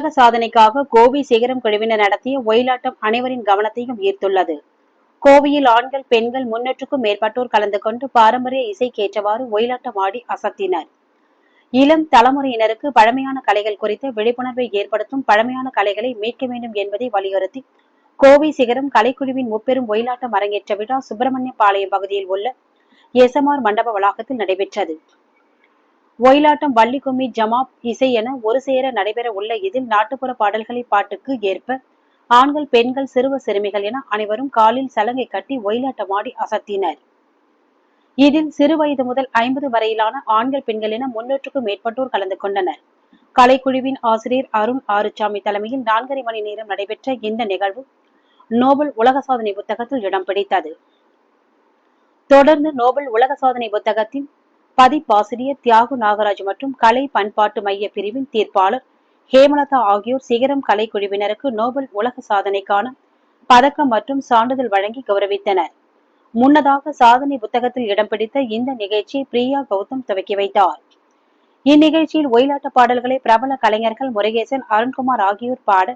உலக சாதனைக்காக கோவை சிகரம் குழுவினர் நடத்திய ஒயிலாட்டம் அனைவரின் கவனத்தையும் ஈர்த்துள்ளது. கோவையில் ஆண்கள் பெண்கள் முன்னூற்றுக்கும் மேற்பட்டோர் கலந்து கொண்டு பாரம்பரிய இசைக்கேற்றவாறு ஒயிலாட்டம் ஆடி அசத்தினர். இளம் தலைமுறையினருக்கு பழமையான கலைகள் குறித்த விழிப்புணர்வை ஏற்படுத்தும் பழமையான கலைகளை மீட்க வேண்டும் என்பதை வலியுறுத்தி கோவை சிகரம் கலைக்குழுவின் முப்பெரும் ஒயிலாட்டம் அரங்கேற்ற விழா சுப்பிரமணிய பாளையம் பகுதியில் உள்ள எஸ்எம்ஆர் மண்டப வளாகத்தில் நடைபெற்றது. ஒயிலாட்டம் வள்ளி கும்மி ஜமாப் இசை என ஒரு சேர நடைபெற உள்ள இதில் நாட்டுப்புற பாடல்களை பாட்டுக்கு ஏற்ப ஆண்கள் பெண்கள் சிறுவ சிறுமிகள் என அனைவரும் காலில் சலங்கை கட்டி ஒயிலாட்டமாடி அசத்தினர். இதில் சிறு வயது முதல் ஐம்பது வரையிலான ஆண்கள் பெண்கள் என முன்னூற்றுக்கும் மேற்பட்டோர் கலந்து கொண்டனர். கலைக்குழுவின் ஆசிரியர் அருண் ஆறுசாமி தலைமையில் நான்கரை மணி நேரம் நடைபெற்ற இந்த நிகழ்வு நோபல் உலக சாதனை புத்தகத்தில் இடம் பிடித்தது. தொடர்ந்து நோபல் உலக சாதனை புத்தகத்தின் பதிப்பாசிரியர் தியாகு நாகராஜ் மற்றும் கலை பண்பாட்டு மைய பிரிவின் தீர்ப்பாளர் ஹேமலதா ஆகியோர் சிகரம் கலைக்குழுவினருக்கு நோபல் உலக சாதனைக்கான பதக்கம் மற்றும் சான்றிதழ் வழங்கி கௌரவித்தனர். முன்னதாக சாதனை புத்தகத்தில் இடம் பிடித்த இந்த நிகழ்ச்சியை பிரியா கௌதம் துவக்கி வைத்தார். இந்நிகழ்ச்சியில் ஒயிலாட்ட பாடல்களை பிரபல கலைஞர்கள் முருகேசன் அருண்குமார் ஆகியோர் பாட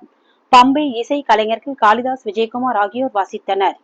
பம்பை இசை கலைஞர்கள் காளிதாஸ் விஜயகுமார் ஆகியோர் வாசித்தனர்.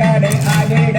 கடை ஆகிட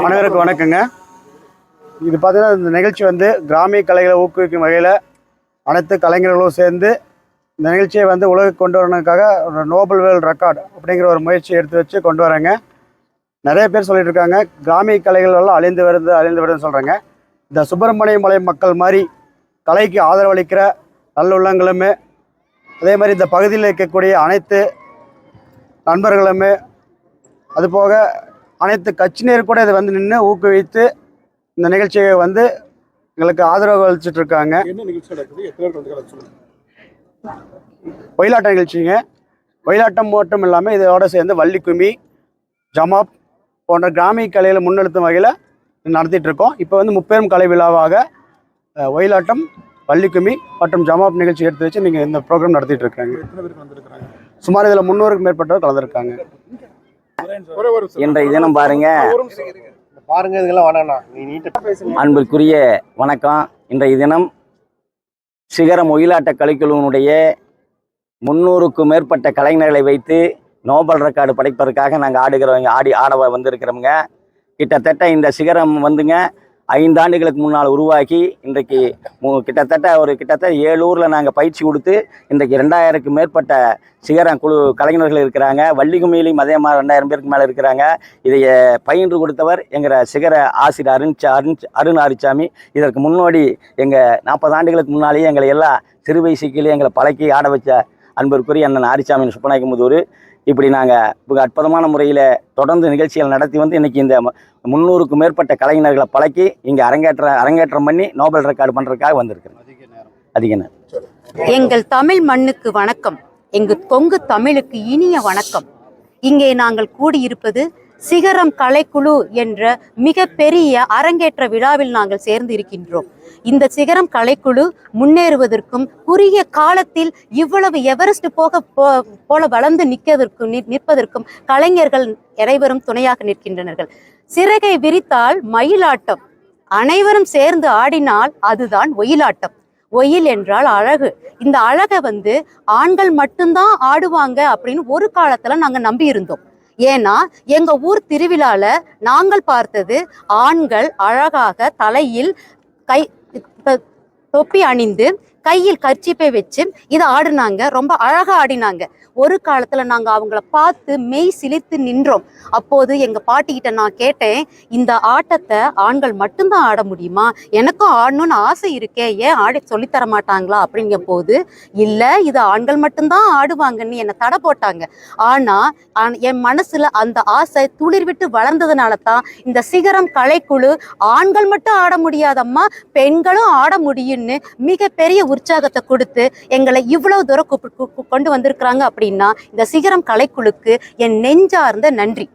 அனைவருக்கு வணக்கங்க. இது பார்த்தீங்கன்னா இந்த நிகழ்ச்சி வந்து கிராமிய கலைகளை ஊக்குவிக்கும் வகையில் அனைத்து கலைஞர்களும் சேர்ந்து இந்த நிகழ்ச்சியை வந்து உலகுக்கு கொண்டு வரணுக்காக ஒரு நோபல் வேர்ல்ட் ரெக்கார்டு அப்படிங்கிற ஒரு முயற்சி எடுத்து வச்சு கொண்டு வராங்க நிறைய பேர் சொல்லிட்டு இருக்காங்க கிராமிய கலைகள் எல்லாம் அழிந்து வருது அழிந்து வருதுன்னு சொல்கிறாங்க இந்த சுப்பிரமணிய மலை மக்கள் மாதிரி கலைக்கு ஆதரவளிக்கிற நல்லுள்ளங்களுமே அதே மாதிரி இந்த பகுதியில் இருக்கக்கூடிய அனைத்து நண்பர்களுமே அதுபோக அனைத்து கட்சியினர் கூட இதை வந்து நின்று ஊக்குவித்து இந்த நிகழ்ச்சியை வந்து எங்களுக்கு ஆதரவு அளிச்சிட்டு இருக்காங்க. ஒயிலாட்டம் நிகழ்ச்சிங்க. ஒயிலாட்டம் மட்டும் இல்லாமல் இதோட சேர்ந்து வள்ளிக்கும்மி ஜமாப் போன்ற கிராமிய கலைகளை முன்னெடுத்தும் வகையில் நடத்திட்டு இருக்கோம். இப்போ வந்து முப்பெரும் கலை விழாவாக ஒயிலாட்டம் வள்ளிக்கும்மி மற்றும் ஜமாப் நிகழ்ச்சி எடுத்து வச்சு நீங்கள் இந்த ப்ரோக்ராம் நடத்திட்டு இருக்காங்க. சுமார் இதில் முந்நூறுக்கும் மேற்பட்டவர் கலந்துருக்காங்க. இன்றைய தினம் பாருங்க. பாருங்க இதெல்லாம் வேணாம் நீ நீட்டா பேசுங்க அன்பிற்குரிய வணக்கம். இன்றைய தினம் சிகரம் ஒயிலாட்ட கலைக்குழுவினுடைய முன்னூறுக்கும் மேற்பட்ட கலைஞர்களை வைத்து நோபல் ரெக்கார்டு படைப்பதற்காக நாங்கள் ஆடுகிறவங்க ஆடி ஆட வந்திருக்கிறோங்க கிட்டத்தட்ட இந்த சிகரம் வந்துங்க ஐந்தாண்டுகளுக்கு முன்னால் உருவாக்கி இன்றைக்கு மு- கிட்டத்தட்ட ஒரு கிட்டத்தட்ட ஏழு ஊரில் நாங்கள் பயிற்சி கொடுத்து இன்றைக்கு ரெண்டாயிரத்துக்கு மேற்பட்ட சிகரம் குழு கலைஞர்கள் இருக்கிறாங்க. வள்ளிகுமியிலையும் அதே மாதிரி ரெண்டாயிரம் பேருக்கு மேலே இருக்கிறாங்க. இதை பயின்று கொடுத்தவர் எங்கிற சிகர ஆசிரியர் அருண் அருண் அருண் ஆரிச்சாமி. இதற்கு முன்னோடி எங்கள் நாற்பது ஆண்டுகளுக்கு முன்னாலேயே எங்களை எல்லாம் சிறு வயசுக்கிலே எங்களை பழக்கி ஆட வச்ச அன்பிற்குரிய அண்ணன் ஆரிச்சாமி சுப்பநாயகமுதூர் இப்படி நாங்கள் மிக அற்புதமான முறையில் தொடர்ந்து நிகழ்ச்சிகள் நடத்தி வந்து இன்னைக்கு இந்த முந்நூறுக்கும் மேற்பட்ட கலைஞர்களை பழக்கி இங்கே அரங்கேற்ற அரங்கேற்றம் பண்ணி நோபல் ரெக்கார்டு பண்ணுறதுக்காக வந்திருக்கிறேன் அதிக நேரம். எங்கள் தமிழ் மண்ணுக்கு வணக்கம். எங்கு கொங்கு தமிழுக்கு இனிய வணக்கம். இங்கே நாங்கள் கூடியிருப்பது சிகரம் கலைக்குழு என்ற மிக பெரிய அரங்கேற்ற விழாவில் நாங்கள் சேர்ந்து இருக்கின்றோம் இந்த சிகரம் கலைக்குழு முன்னேறுவதற்கும் குறுகிய காலத்தில் இவ்வளவு எவரெஸ்ட் போக போ- போல வளர்ந்து நிற்கதற்கும் நிற்பதற்கும் கலைஞர்கள் அனைவரும் துணையாக நிற்கின்றனர்கள். சிறகை விரித்தால் மயிலாட்டம். அனைவரும் சேர்ந்து ஆடினால் அதுதான் ஒயிலாட்டம். ஒயில் என்றால் அழகு. இந்த அழகை வந்து ஆண்கள் மட்டும்தான் ஆடுவாங்க அப்படின்னு ஒரு காலத்துல நாங்க நம்பி இருந்தோம் ஏன்னா எங்க ஊர் திருவிழால நாங்கள் பார்த்தது ஆண்கள் அழகாக தலையில் கை தொப்பி அணிந்து கையில் கர்ச்சிப்பை வச்சு இதை ஆடினாங்க. ரொம்ப அழகா ஆடினாங்க. ஒரு காலத்துல நாங்க அவங்கள பார்த்து மெய் சிலித்து நின்றோம். அப்போது எங்க பாட்டிக்கிட்ட நான் கேட்டேன் இந்த ஆட்டத்தை ஆண்கள் மட்டும்தான் ஆட முடியுமா? எனக்கும் ஆடணும்னு ஆசை இருக்கே. ஏன் ஆடி சொல்லித்தர மாட்டாங்களா? அப்படிங்கிற போது இல்ல இது ஆண்கள் மட்டும்தான் ஆடுவாங்கன்னு என்னை தடை போட்டாங்க. ஆனா என் மனசுல அந்த ஆசை துளிர் விட்டு வளர்ந்ததுனால தான் இந்த சிகரம் கலைக்குழு ஆண்கள் மட்டும் ஆட முடியாதம்மா பெண்களும் ஆட முடியும்னு மிகப்பெரிய உற்சாகத்தை கொடுத்து எங்களை இவ்வளவு தூரம் கூப்பிட்டு கொண்டு வந்திருக்கிறாங்க அப்படின்னா இந்த சிகரம் கலைக்குழுக்கு என் நெஞ்சார்ந்த நன்றி.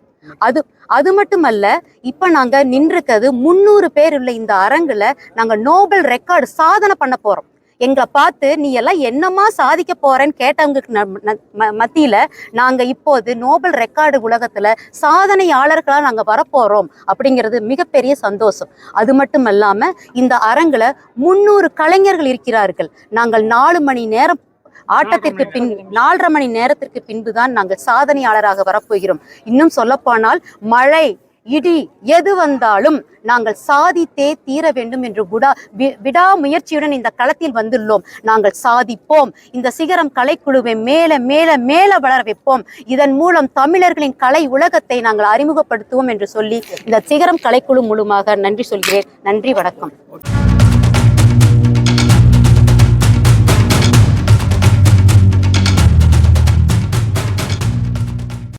அது அது மட்டுமல்ல இப்ப நாங்க நின்றுக்கிறது முந்நூறு பேர் உள்ள இந்த அரங்குல நாங்க நோபல் ரெக்கார்டு சாதனை பண்ண போறோம். எங்களை பார்த்து நீ எல்லாம் என்னமா சாதிக்க போறேன்னு கேட்டவங்களுக்கு மத்தியில நாங்க இப்போது நோபல் ரெக்கார்டு உலகத்துல சாதனையாளர்களா நாங்க வரப்போறோம். அப்படிங்கிறது மிகப்பெரிய சந்தோஷம். அது மட்டும் இல்லாம இந்த அரங்குல முன்னூறு கலைஞர்கள் இருக்கிறார்கள். நாங்கள் நாலு மணி நேரம் ஆட்டத்திற்கு பின் நாலரை மணி நேரத்திற்கு பின்புதான் நாங்கள் சாதனையாளராக வரப்போகிறோம். இன்னும் சொல்லப்போனால் மழை இடி எது வந்தாலும் நாங்கள் சாதித்தே தீர வேண்டும் என்று விடா வி- விடாமுயற்சியுடன் இந்த களத்தில் வந்துள்ளோம். நாங்கள் சாதிப்போம். இந்த சிகரம் கலைக்குழுவை மேல மேல மேல வளர வைப்போம். இதன் மூலம் தமிழர்களின் கலை உலகத்தை நாங்கள் அறிமுகப்படுத்துவோம் என்று சொல்லி இந்த சிகரம் கலைக்குழு மூலமாக நன்றி சொல்கிறேன். நன்றி வணக்கம்.